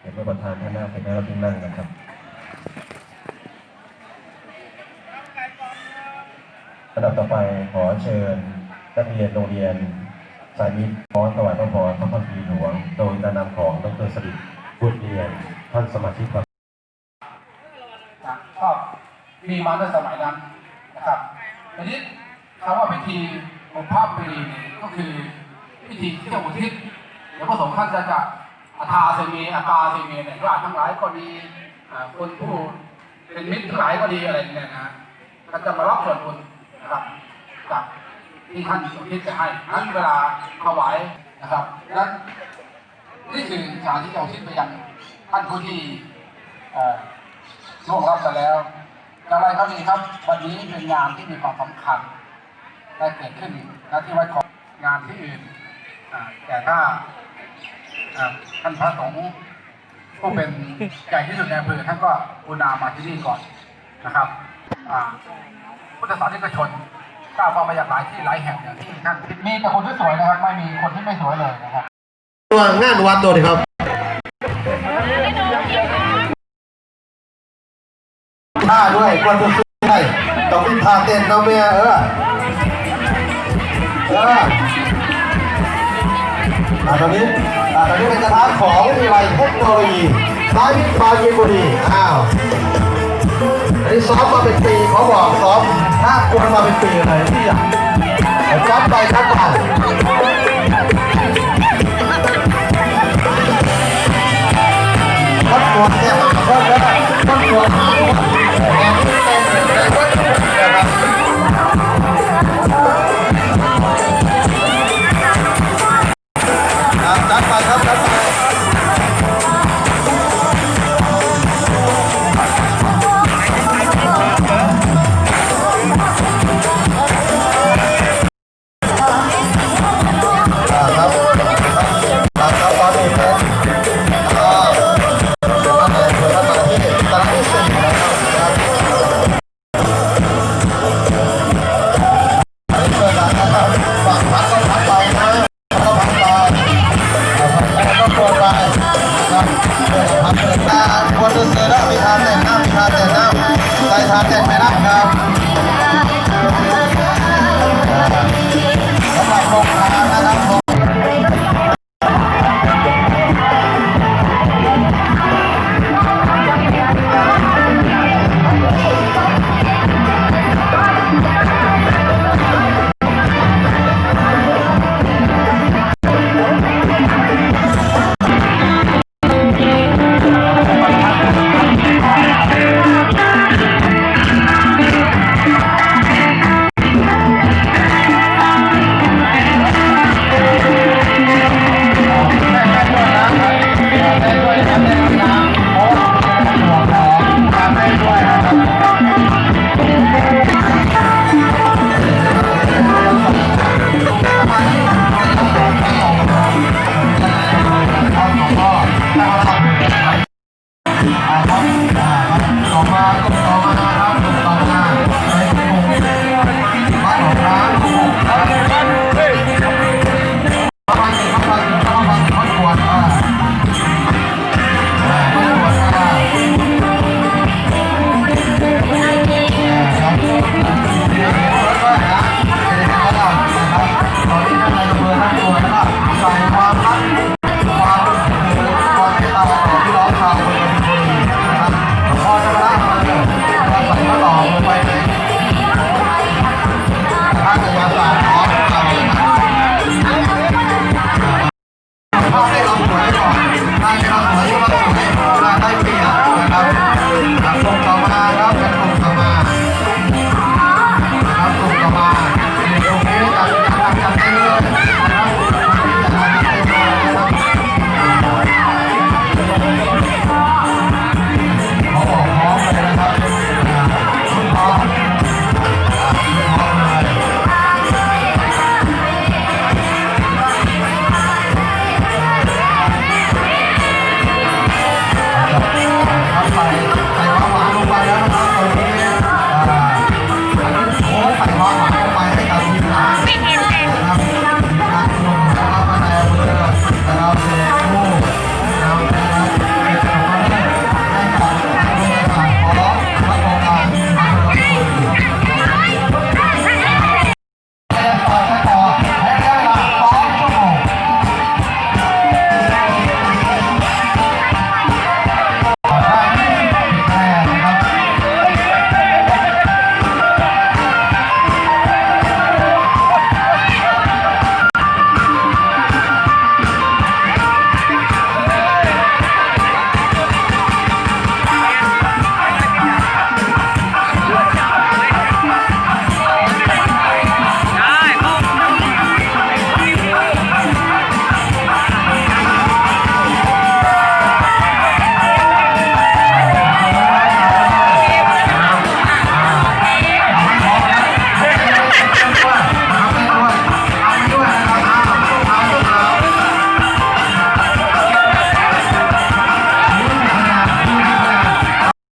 เป็นประธานท่านหน้าเป็นหน้าที่นั่งนะครับระดับต่อไปขอเชิญนักเรียนโรงเรียน สายมิตรขอถวายพระพรพระพันปีหลวง โดยการนำของดรสริบุตรเรียนท่านสมาชิกครับก็มีมาตั้งสมัยนั้นนะครับทีนี้คำว่าพิธีบุพภาพปีเนี่ก็คือพิธีที่จะอุทิศเดี๋ยวพระสงฆ์ท่านจะจะ อาทาเสมีอาตาเสมีเนี่ยญาติทั้งหลายก็ดีคนผู้เป็นมิตรทั้งหลายก็ดีอะไรอย่างเงี้ยนะฮะท่านจะมารับส่วนบุญนะครับจากที่ท่านอุทิศจะให้นั้นเวลาถวายนะครับนั้นนี่คือการที่จะอุทิศไปยังท่านผู้ที่เอ่อล่วงรับไปแล้วอย่างไรก็ดีครับ วันนี้เป็นงานที่มีความสำคัญได้เกิดขึ้นณที่วัดของงานที่อื่นแต่ถ้า ท่านพระสงฆ์ผู้เป็นใหญ่ที่สุดในอำเภอท่านก็อุณามาที่นี่ก่อนนะครับพุทธศาสนิกชนก้าวเข้ามาจากหลายที่หลายแห่งอย่างที่ท่านมีแต่คนที่สวยนะครับ ไม่มีคนที่ไม่สวยเลยนะครับตัวงานวัดตัวนี้ครับท่าด้วยควรจะซื้อได้ต้องมีท่าเต้นเนาะแม่เออเออ อ่าตอนนี้อ่าตอนนี้เป็นกระทะของวิทยาลัยเทคโนโลยีซ้ายพิพายินบุรีอ้าวอันนี้ซ้อมมาเป็นปีเขาบอกซ้อมถ้าควรมาเป็นปีเลยที่อยากซ้อมไปครับไปวัดตัวแค่หาคนแล้ววัดตัวหาคน คนเปิดตาควรจะเสือแล้วมีทานแต่งหน้ามีทานแต่งหน้าใส่ทานแต่งไม่ได้ครับ